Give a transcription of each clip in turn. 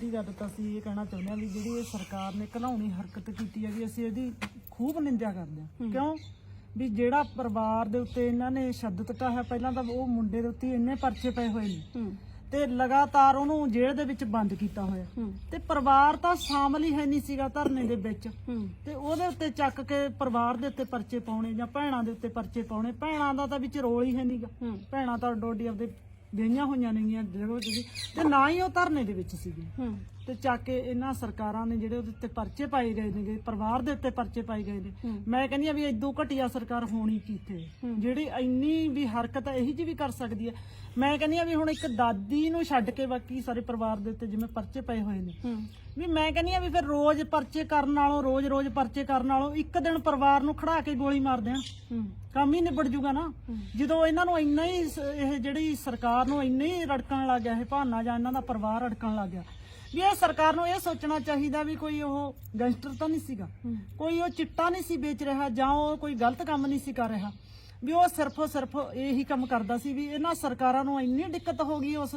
ਦੀ ਗੱਲ ਤਾਂ ਅਸੀਂ ਇਹ ਕਹਿਣਾ ਚਾਹੁੰਦੇ ਹਾਂ ਵੀ ਜਿਹੜੀ ਇਹ ਸਰਕਾਰ ਨੇ ਘਲਾਉਣੀ ਹਰਕਤ ਕੀਤੀ ਹੈ ਵੀ ਅਸੀਂ ਇਹਦੀ ਖੂਬ ਨਿੰਦਿਆ ਕਰਦੇ ਹਾਂ। ਕਿਉਂ? ਵੀ ਜਿਹੜਾ ਪਰਿਵਾਰ ਦੇ ਉੱਤੇ ਇਹਨਾਂ ਨੇ ਸ਼ੱਦਤ ਢਾਹਿਆ ਪਹਿਲਾਂ ਤਾਂ ਉਹ ਮੁੰਡੇ ਦੇ ਉੱਤੇ ਇੰਨੇ ਪਰਚੇ ਪਏ ਹੋਏ ਨੇ। ਹੂੰ। ਤੇ ਲਗਾਤਾਰ ਉਹਨੂੰ ਜੇਲ੍ਹ ਦੇ ਵਿੱਚ ਬੰਦ ਕੀਤਾ ਹੋਇਆ। ਹੂੰ। ਤੇ ਪਰਿਵਾਰ ਤਾਂ ਸ਼ਾਮਲ ਹੀ ਹੈ ਨਹੀਂ ਸੀਗਾ ਧਰਨੇ ਦੇ ਵਿੱਚ। ਹੂੰ। ਤੇ ਉਹਦੇ ਉੱਤੇ ਚੱਕ ਕੇ ਪਰਿਵਾਰ ਦੇ ਉੱਤੇ ਪਰਚੇ ਪਾਉਣੇ ਜਾਂ ਭੈਣਾਂ ਦੇ ਉੱਤੇ ਪਰਚੇ ਪਾਉਣੇ। ਭੈਣਾਂ ਦਾ ਤਾਂ ਵਿੱਚ ਰੋਲ ਹੀ ਹੈ ਨਹੀਂਗਾ ਹੂੰ। ਭੈਣਾਂ ਤਾਂ ਡੋਡੀ ਆਪਦੇ ਵਿਆਹੀਆਂ ਹੋਈਆਂ ਨੇਗੀਆਂ ਜਦੋਂ ਤੁਸੀਂ ਤੇ ਨਾ ਹੀ ਉਹ ਧਰਨੇ ਦੇ ਵਿੱਚ ਸੀਗੇ। ਹੂੰ। ਤੇ ਚੱਕ ਕੇ ਇਹਨਾਂ ਸਰਕਾਰਾਂ ਨੇ ਜਿਹੜੇ ਉਹਦੇ ਉੱਤੇ ਪਰਚੇ ਪਾਏ ਗਏ ਨੇਗੇ ਪਰਿਵਾਰ ਦੇ ਉੱਤੇ ਪਰਚੇ ਪਾਏ ਗਏ ਨੇ। ਮੈਂ ਕਹਿੰਦੀ ਆ ਵੀ ਇਦੋਂ ਘਟੀਆ ਸਰਕਾਰ ਹੋਣੀ ਕਿੱਥੇ ਜਿਹੜੀ ਇੰਨੀ ਵੀ ਹਰਕਤ ਇਹੀ ਜੀ ਵੀ ਕਰ ਸਕਦੀ ਹੈ। ਮੈਂ ਕਹਿੰਦੀ ਆ ਵੀ ਹੁਣ ਇੱਕ ਦਾਦੀ ਨੂੰ ਛੱਡ ਕੇ ਬਾਕੀ ਸਾਰੇ ਪਰਿਵਾਰ ਦੇ ਉੱਤੇ ਜਿਵੇਂ ਪਰਚੇ ਪਏ ਹੋਏ ਨੇ। ਵੀ ਮੈਂ ਕਹਿੰਦੀ ਆ ਵੀ ਫਿਰ ਰੋਜ਼ ਪਰਚੇ ਕਰਨ ਨਾਲੋਂ ਰੋਜ਼-ਰੋਜ਼ ਪਰਚੇ ਕਰਨ ਨਾਲੋਂ ਇੱਕ ਦਿਨ ਪਰਿਵਾਰ ਨੂੰ ਖੜਾ ਕੇ ਗੋਲੀ ਮਾਰ ਦੇਣ ਕੰਮ ਹੀ ਨਿਬੜ ਜੂਗਾ ਨਾ। ਜਦੋਂ ਇਹਨਾਂ ਨੂੰ ਇੰਨਾ ਹੀ ਇਹ ਜਿਹੜੀ ਸਰਕਾਰ ਨੂੰ ਇੰਨਾ ਹੀ ਰੜਕਣ ਲੱਗ ਗਿਆ ਇਹ ਭਾਨਾ ਜਾਂ ਇਹਨਾਂ ਦਾ ਪਰਿਵਾਰ ਰੜਕਣ ਲੱਗ ਗਿਆ ਵੀ ਇਹ ਸਰਕਾਰ ਨੂੰ ਇਹ ਸੋਚਣਾ ਚਾਹੀਦਾ ਵੀ ਕੋਈ ਉਹ ਗੈਂਗਸਟਰ ਤਾਂ ਨਹੀਂ ਸੀਗਾ। ਕੋਈ ਉਹ ਚਿੱਟਾ ਨਹੀਂ ਸੀ ਵੇਚ ਰਿਹਾ ਜਾਂ ਉਹ ਕੋਈ ਗਲਤ ਕੰਮ ਨਹੀਂ ਸੀ ਕਰ ਰਿਹਾ ਵੀ ਉਹ ਸਿਰਫ ਸਿਰਫ ਇਹੀ ਕੰਮ ਕਰਦਾ ਸੀ ਵੀ ਇਹਨਾਂ ਸਰਕਾਰਾਂ ਨੂੰ ਇੰਨੀ ਦਿੱਕਤ ਹੋ ਗਈ ਉਸ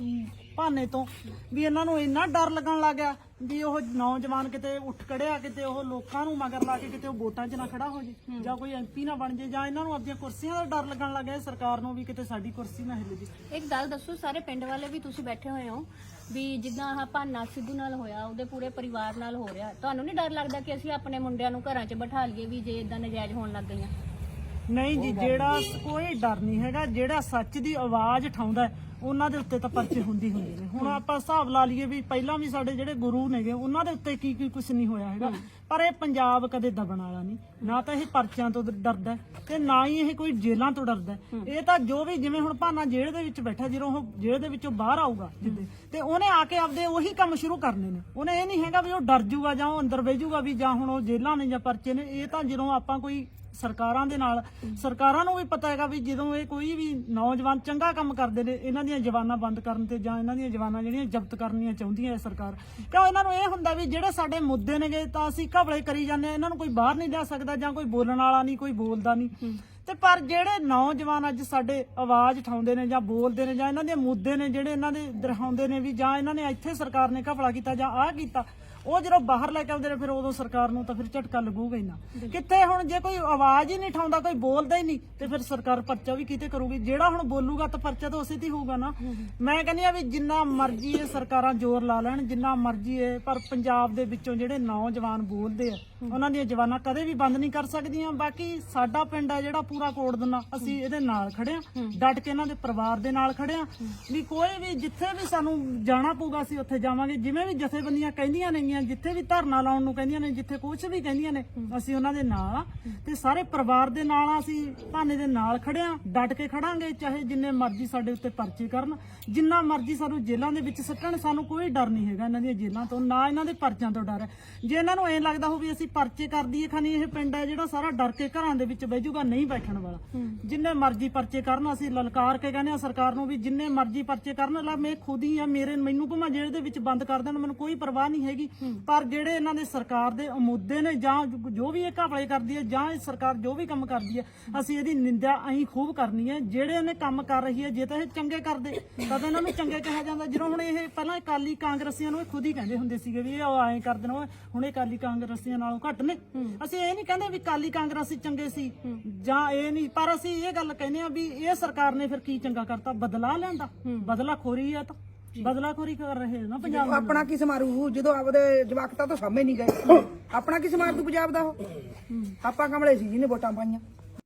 ਭਾਨੇ ਤੋਂ ਵੀ ਇਹਨਾਂ ਨੂੰ ਇੰਨਾ ਡਰ ਲੱਗਣ ਲੱਗ ਗਿਆ ਵੀ ਉਹ ਨੌਜਵਾਨ ਕਿਤੇ ਉੱਠ ਕੜਿਆ ਕਿਤੇ ਉਹ ਲੋਕਾਂ ਨੂੰ ਮਗਰ ਲਾ ਕੇ ਕਿਤੇ ਉਹ ਵੋਟਾਂ 'ਚ ਨਾ ਖੜਾ ਹੋ ਜੇ ਜਾਂ ਕੋਈ ਐਮਪੀ ਨਾ ਬਣ ਜੇ ਜਾਂ ਇਹਨਾਂ ਨੂੰ ਆਪਣੀਆਂ ਕੁਰਸੀਆਂ ਦਾ ਡਰ ਲੱਗਣ ਲੱਗ ਗਿਆ ਸਰਕਾਰ ਨੂੰ ਵੀ ਕਿਤੇ ਸਾਡੀ ਕੁਰਸੀ ਨਾ ਹਿੱਲ ਜੇ। ਇੱਕ ਗੱਲ ਦੱਸੋ ਸਾਰੇ ਪਿੰਡ ਵਾਲੇ ਵੀ ਤੁਸੀਂ ਬੈਠੇ ਹੋਏ ਹੋ ਵੀ ਜਿੱਦਾਂ ਆਹ ਭਾਨਾ ਸਿੱਧੂ ਨਾਲ ਹੋਇਆ ਉਹਦੇ ਪੂਰੇ ਪਰਿਵਾਰ ਨਾਲ ਹੋ ਰਿਹਾ ਤੁਹਾਨੂੰ ਨਹੀਂ ਡਰ ਲੱਗਦਾ ਕਿ ਅਸੀਂ ਆਪਣੇ ਮੁੰਡਿਆਂ ਨੂੰ ਘਰਾਂ 'ਚ ਬਿਠਾ ਲਈਏ ਵੀ ਜੇ ਇਦਾਂ ਨਜਾਇਜ਼ ਹੋਣ ਲੱਗ ਗਈਆਂ? ਨਹੀਂ ਜੀ ਜਿਹੜਾ ਕੋਈ ਡਰ ਨਹੀਂ ਹੈਗਾ ਜਿਹੜਾ ਸੱਚ ਦੀ ਆਵਾਜ਼ ਉਠਾਉਂਦਾ ਹੈ, ਉਹਨਾਂ ਦੇ ਉੱਤੇ ਤਾਂ ਪਰਚੇ ਹੁੰਦੀ ਹੁੰਦੇ ਨੇ। ਹੁਣ ਆਪਾਂ ਹਿਸਾਬ ਲਾ ਲਈਏ ਵੀ ਪਹਿਲਾਂ ਵੀ ਸਾਡੇ ਜਿਹੜੇ ਗੁਰੂ ਨੇਗੇ ਉਹਨਾਂ ਦੇ ਉੱਤੇ ਕੀ ਕੀ ਕੁਝ ਨਹੀਂ ਹੋਇਆ ਹੈਗਾ। ਪਰ ਇਹ ਪੰਜਾਬ ਕਦੇ ਦਬਣ ਵਾਲਾ ਨਹੀਂ। ਨਾ ਤਾਂ ਇਹ ਪਰਚਿਆਂ ਤੋਂ ਡ- ਡਰਦਾ ਹੈ ਤੇ ਨਾ ਹੀ ਇਹ ਕੋਈ ਜੇਲ੍ਹਾਂ ਤੋਂ ਡਰਦਾ ਹੈ। ਇਹ ਤਾਂ ਜੋ ਵੀ ਜਿਵੇਂ ਹੁਣ ਭਾਨਾ ਜੇਲ੍ਹ ਦੇ ਵਿੱਚ ਬੈਠਾ ਜਦੋਂ ਉਹ ਜੇਲ੍ਹ ਦੇ ਵਿੱਚੋਂ ਬਾਹਰ ਆਊਗਾ ਜਿੱਦੇ ਤੇ ਉਹਨੇ ਆ ਕੇ ਆਪਦੇ ਉਹੀ ਕੰਮ ਸ਼ੁਰੂ ਕਰਨੇ ਨੇ। ਉਹਨੇ ਇਹ ਨਹੀਂ ਹੈਗਾ ਵੀ ਉਹ ਡਰ ਜੂਗਾ ਜਾਂ ਉਹ ਅੰਦਰ ਬਹਿ ਜੂਗਾ ਵੀ ਜਾਂ ਹੁਣ ਉਹ ਜੇਲ੍ਹਾਂ ਨੇ ਜਾਂ ਪਰਚੇ ਨੇ ਇਹ ਤਾਂ ਜਦੋਂ ਆਪਾਂ ਕੋਈ ਸਰਕਾਰਾਂ ਦੇ ਨਾਲ। ਸਰਕਾਰਾਂ ਨੂੰ ਵੀ ਪਤਾ ਹੈਗਾ ਵੀ ਜਦੋਂ ਇਹ ਕੋਈ ਵੀ ਨੌਜਵਾਨ ਚੰਗਾ ਕੰਮ ਕਰਦੇ ਨੇ ਇਹਨਾਂ ਦੀਆਂ ਜਵਾਨਾਂ ਬੰਦ ਕਰਨ ਤੇ ਜਾਂ ਇਹਨਾਂ ਦੀਆਂ ਜਵਾਨਾਂ ਜਿਹੜੀਆਂ ਜ਼ਬਤ ਕਰਨੀਆਂ ਚਾਹੁੰਦੀਆਂ ਇਹ ਸਰਕਾਰ। ਕਿਉਂ ਇਹਨਾਂ ਨੂੰ ਇਹ ਹੁੰਦਾ ਵੀ ਜਿਹੜੇ ਸਾਡੇ ਮੁੱਦੇ ਨੇਗੇ ਤਾਂ ਅਸੀਂ ਘਬਲੇ ਕਰੀ ਜਾਂਦੇ ਆ ਇਹਨਾਂ ਨੂੰ ਕੋਈ ਬਾਹਰ ਨਹੀਂ ਲਿਆ ਸਕਦਾ ਜਾਂ ਕੋਈ ਬੋਲਣ ਵਾਲਾ ਨਹੀਂ ਕੋਈ ਬੋਲਦਾ ਨਹੀਂ। ਤੇ ਪਰ ਜਿਹੜੇ ਨੌਜਵਾਨ ਅੱਜ ਸਾਡੇ ਆਵਾਜ਼ ਉਠਾਉਂਦੇ ਨੇ ਜਾਂ ਬੋਲਦੇ ਨੇ ਜਾਂ ਇਹਨਾਂ ਦੇ ਮੁੱਦੇ ਨੇ ਜਿਹੜੇ ਇਹਨਾਂ ਦੇ ਦਰਹਾਉਂਦੇ ਨੇ ਵੀ ਜਾਂ ਇਹਨਾਂ ਨੇ ਇੱਥੇ ਸਰਕਾਰ ਨੇ ਘਪਲਾ ਕੀਤਾ ਜਾਂ ਆਹ ਕੀਤਾ ਉਹ ਜਦੋਂ ਬਾਹਰ ਲੈ ਕੇ ਆਉਂਦੇ ਨੇ, ਫਿਰ ਉਦੋਂ ਸਰਕਾਰ ਨੂੰ ਤਾਂ ਫਿਰ ਝਟਕਾ ਲੱਗੂਗਾ ਹੀ ਨਾ। ਕਿੱਥੇ ਹੁਣ ਜੇ ਕੋਈ ਆਵਾਜ਼ ਹੀ ਨਹੀਂ ਉਠਾਉਂਦਾ ਕੋਈ ਬੋਲਦਾ ਹੀ ਨਹੀਂ, ਤੇ ਫਿਰ ਸਰਕਾਰ ਪਰਚਾ ਵੀ ਕਿਤੇ ਕਰੂਗੀ। ਜਿਹੜਾ ਹੁਣ ਬੋਲੂਗਾ ਤਾਂ ਪਰਚਾ ਤਾਂ ਉਸੇ ਤੇ ਹੀ ਹੋਊਗਾ ਨਾ। ਮੈਂ ਕਹਿੰਦੀ ਆ ਵੀ ਜਿੰਨਾ ਮਰਜ਼ੀ ਇਹ ਸਰਕਾਰਾਂ ਜ਼ੋਰ ਲਾ ਲੈਣ, ਜਿੰਨਾ ਮਰਜ਼ੀ ਇਹ, ਪਰ ਪੰਜਾਬ ਦੇ ਵਿੱਚੋਂ ਜਿਹੜੇ ਨੌਜਵਾਨ ਬੋਲਦੇ ਆ, ਉਹਨਾਂ ਦੀਆਂ ਜਵਾਨਾਂ ਕਦੇ ਵੀ ਬੰਦ ਨਹੀਂ ਕਰ ਸਕਦੀਆਂ। ਬਾਕੀ ਸਾਡਾ ਪਿੰਡ ਆ ਜਿਹੜਾ ਪੂਰਾ ਕੋੜ ਦਿੰਦਾ ਅਸੀਂ ਇਹਦੇ ਨਾਲ ਖੜੇ ਆ ਡਟ ਕੇ ਇਹਨਾਂ ਦੇ ਪਰਿਵਾਰ ਦੇ ਨਾਲ ਖੜੇ ਆ ਵੀ ਕੋਈ ਵੀ, ਜਿੱਥੇ ਵੀ ਸਾਨੂੰ ਜਾਣਾ ਪਊਗਾ, ਅਸੀਂ ਉੱਥੇ ਜਾਵਾਂਗੇ। ਜਿਵੇਂ ਵੀ ਜਥੇਬੰਦੀਆਂ ਕਹਿੰਦੀਆਂ ਨੇ ਨੇਗੀਆਂ ਜਿੱਥੇ ਵੀ ਧਰਨਾ ਲਾਉਣ ਨੂੰ ਕਹਿੰਦੀਆਂ ਨੇ ਜਿੱਥੇ ਕੁਝ ਵੀ ਕਹਿੰਦੀਆਂ ਨੇ ਅਸੀਂ ਉਹਨਾਂ ਦੇ ਨਾਲ ਆ। ਤੇ ਸਾਰੇ ਪਰਿਵਾਰ ਦੇ ਨਾਲ ਆ ਅਸੀਂ ਭਾਨੇ ਦੇ ਨਾਲ ਖੜੇ ਆ ਡਟ ਕੇ ਖੜਾਂਗੇ ਚਾਹੇ ਜਿੰਨੇ ਮਰਜ਼ੀ ਸਾਡੇ ਉੱਤੇ ਪਰਚੇ ਕਰਨ। ਜਿੰਨਾ ਮਰਜ਼ੀ ਸਾਨੂੰ ਜੇਲ੍ਹਾਂ ਦੇ ਵਿੱਚ ਸੱਟਣ ਸਾਨੂੰ ਕੋਈ ਡਰ ਨਹੀਂ ਹੈਗਾ ਇਹਨਾਂ ਦੀਆਂ ਜੇਲ੍ਹਾਂ ਤੋਂ ਨਾ ਇਹਨਾਂ ਦੇ ਪਰਚਿਆਂ ਤੋਂ ਡਰ ਹੈ। ਜੇ ਇਹਨਾਂ ਨੂੰ ਐਂ ਲੱਗਦਾ ਹੋ ਵੀ ਅਸੀਂ ਪਰਚੇ ਕਰ ਦਈਏ ਖਾਨੀ ਇਹ ਪਿੰਡ ਹੈ ਜਿਹੜਾ ਸਾਰਾ ਡਰ ਕੇ ਘਰਾਂ ਦੇ ਵਿੱਚ ਬਹਿ ਜਾਊਗਾ ਨਹੀਂ ਬੈਠਣ ਵਾਲਾ। ਜਿੰਨੇ ਮਰਜ਼ੀ ਪਰਚੇ ਕਰਨ ਅਸੀਂ ਲਲਕਾਰ ਕੇ ਕਹਿੰਦੇ ਆ ਸਰਕਾਰ ਨੂੰ ਵੀ ਜਿੰਨੇ ਮਰਜ਼ੀ ਪਰਚੇ ਕਰਨ ਲਾ ਮੈਂ ਖੁਦ ਹੀ ਆ ਮੇਰੇ ਮੈਨੂੰ ਭਾਵੇਂ ਜੇਲ੍ਹ ਦੇ ਵਿੱਚ ਬੰਦ ਕਰ ਦੇਣ ਮੈਨੂੰ ਕੋਈ ਪਰਵਾਹ ਨਹੀਂ ਹੈਗੀ। ਪਰ ਜਿਹੜੇ ਇਹਨਾਂ ਦੇ ਸਰਕਾਰ ਦੇ ਅਮੁੱਦੇ ਨੇ ਜਾਂ ਜੋ- ਵੀ ਇਹ ਘਪਲੇ ਕਰਦੀ ਹੈ ਜਾਂ ਇਹ ਸਰਕਾਰ ਜੋ ਵੀ ਕੰਮ ਕਰਦੀ ਹੈ ਅਸੀਂ ਇਹਦੀ ਨਿੰਦਿਆ ਅਸੀਂ ਖੂਬ ਕਰਨੀ ਹੈ। ਜਿਹੜੇ ਇਹਨੇ ਕੰਮ ਕਰ ਰਹੀ ਹੈ ਜੇ ਤਾਂ ਇਹ ਚੰਗੇ ਕਰਦੇ ਤਾਂ ਇਹਨਾਂ ਨੂੰ ਚੰਗੇ ਕਿਹਾ ਜਾਂਦਾ। ਜਦੋਂ ਹੁਣ ਇਹ ਪਹਿਲਾਂ ਅਕਾਲੀ ਕਾਂਗਰਸੀਆਂ ਨੂੰ ਇਹ ਖੁਦ ਹੀ ਕਹਿੰਦੇ ਹੁੰਦੇ ਸੀਗੇ ਵੀ ਇਹ ਐਂ ਕਰਦੇ ਨੇ ਹੁਣ ਇਹ ਅਕਾਲੀ ਕਾਂਗਰਸੀਆਂ ਨਾਲੋਂ ਘੱਟ ਨੇ। ਅਸੀਂ ਇਹ ਨਹੀਂ ਕਹਿੰਦੇ ਵੀ ਅਕਾਲੀ ਕਾਂਗਰਸੀ ਚੰਗੇ ਸੀ ਜਾਂ ਇਹ ਨਹੀਂ ਪਰ ਅਸੀਂ ਇਹ ਗੱਲ ਕਹਿੰਦੇ ਆ ਵੀ ਇਹ ਸਰਕਾਰ ਨੇ ਫਿਰ ਕੀ ਚੰਗਾ ਕਰਤਾ? ਬਦਲਾ ਲੈਂਦਾ ਬਦਲਾਖੋਰੀ ਹੈ ਤਾਂ। ਬਦਲਾਖੋਰੀ ਕਰ ਰਹੇ ਨੇ ਨਾ ਪੰਜਾਬ ਦੇ ਆਪਣਾ ਕੀ ਸਮਾਰੂ ਜਦੋਂ ਆਪਦੇ ਜਵਾਕਤਾ ਤੋਂ ਸਾਹਮਣੇ ਨਹੀਂ ਗਏ। ਆਪਣਾ ਕੀ ਸਮਾਰ ਤੂੰ ਪੰਜਾਬ ਦਾ ਉਹ? ਆਪਾਂ ਕਮਲੇ ਸੀ ਜਿਹਨੇ ਵੋਟਾਂ ਪਾਈਆਂ।